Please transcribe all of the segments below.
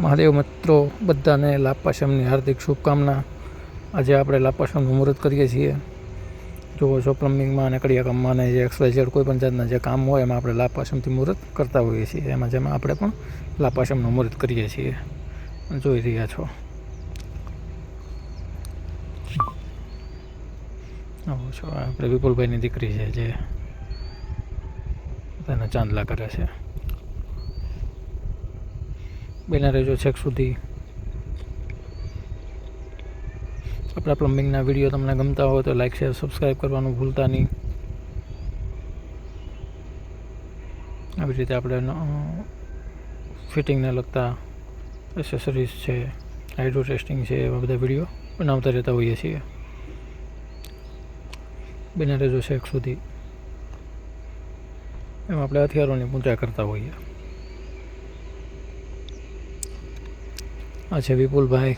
મહાદેવ મિત્રો બધાને લાપાશમની હાર્દિક શુભકામના. આજે આપણે લાપાશમનું મુહૂર્ત કરીએ છીએ. જુઓ છો પ્લમ્બિંગમાં અને કડિયા કામમાં અને જે એક્સ કોઈ પણ જાતના જે કામ હોય એમાં આપણે લાપાશમથી મુહૂર્ત કરતા હોઈએ છીએ. એમાં જેમાં આપણે પણ લાપાશમનું મુહૂર્ત કરીએ છીએ. જોઈ રહ્યા છો. આવો છો આપણે વિપુલભાઈની દીકરી છે જે તેના ચાંદલા કરે છે. બેના રહેજો છેક સુધી. આપણા પ્લમ્બિંગના વીડિયો તમને ગમતા હોય તો લાઈક, શેર સબસ્ક્રાઈબ કરવાનું ભૂલતા નહીં. આવી રીતે આપણે ફિટિંગને લગતા એસેસરીઝ છે, હાઇડ્રો ટેસ્ટિંગ છે, એવા બધા વીડિયો બનાવતા રહેતા હોઈએ છીએ. બેના રહેજો છેક સુધી. એમાં આપણે હથિયારોની પૂજા કરતા હોઈએ. આ છે વિપુલભાઈ.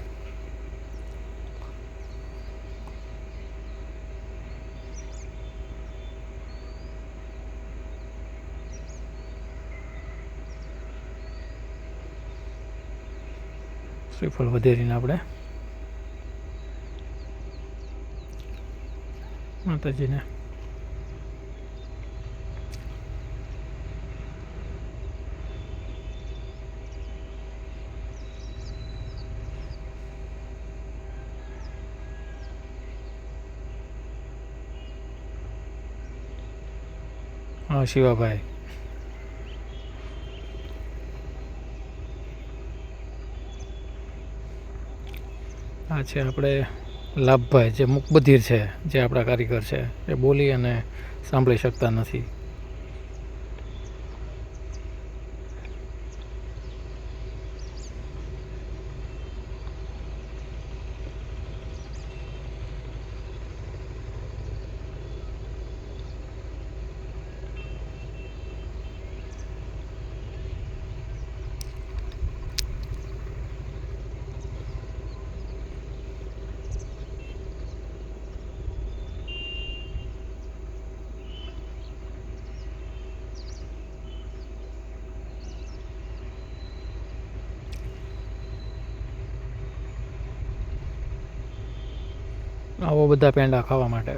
શ્રીફળ વધેરીને આપણે માતાજીને હા, શિવાભાઈ. આ છે આપણે લાભભાઈ, જે મુકબધીર છે, જે આપણા કારીગર છે. એ બોલી અને સાંભળી શકતા નથી. આવો બધા પેંડા ખાવા માટે.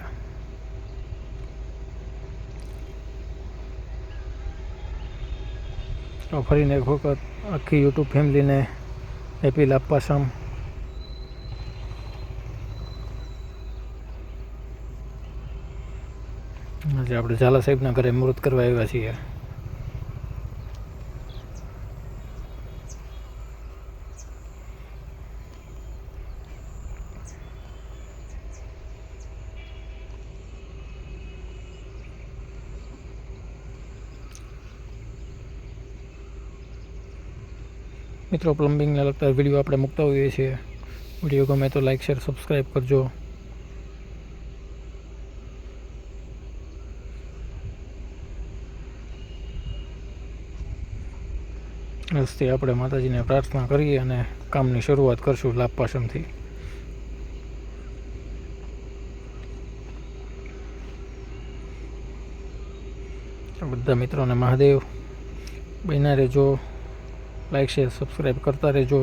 તો ફરીને એક વખત આખી યુટ્યુબ ફેમિલીને હેપી લાપાસમ આજે આપણે ઝાલા સાહેબના ઘરે મૃત કરવા આવ્યા છીએ. મિત્રો, પ્લમ્બિંગને લગતા વીડિયો આપણે મૂકતા હોઈએ છીએ. વીડિયો ગમે તો લાઈક, શેર સબસ્ક્રાઈબ કરજો. આજથી આપણે માતાજીને પ્રાર્થના કરીએ અને કામની શરૂઆત કરશું લાભ પાસમથી બધા મિત્રોને મહાદેવ. બન્યા રહેજો. લાઈક શેર સબસ્ક્રાઈબ કરતા રહેજો.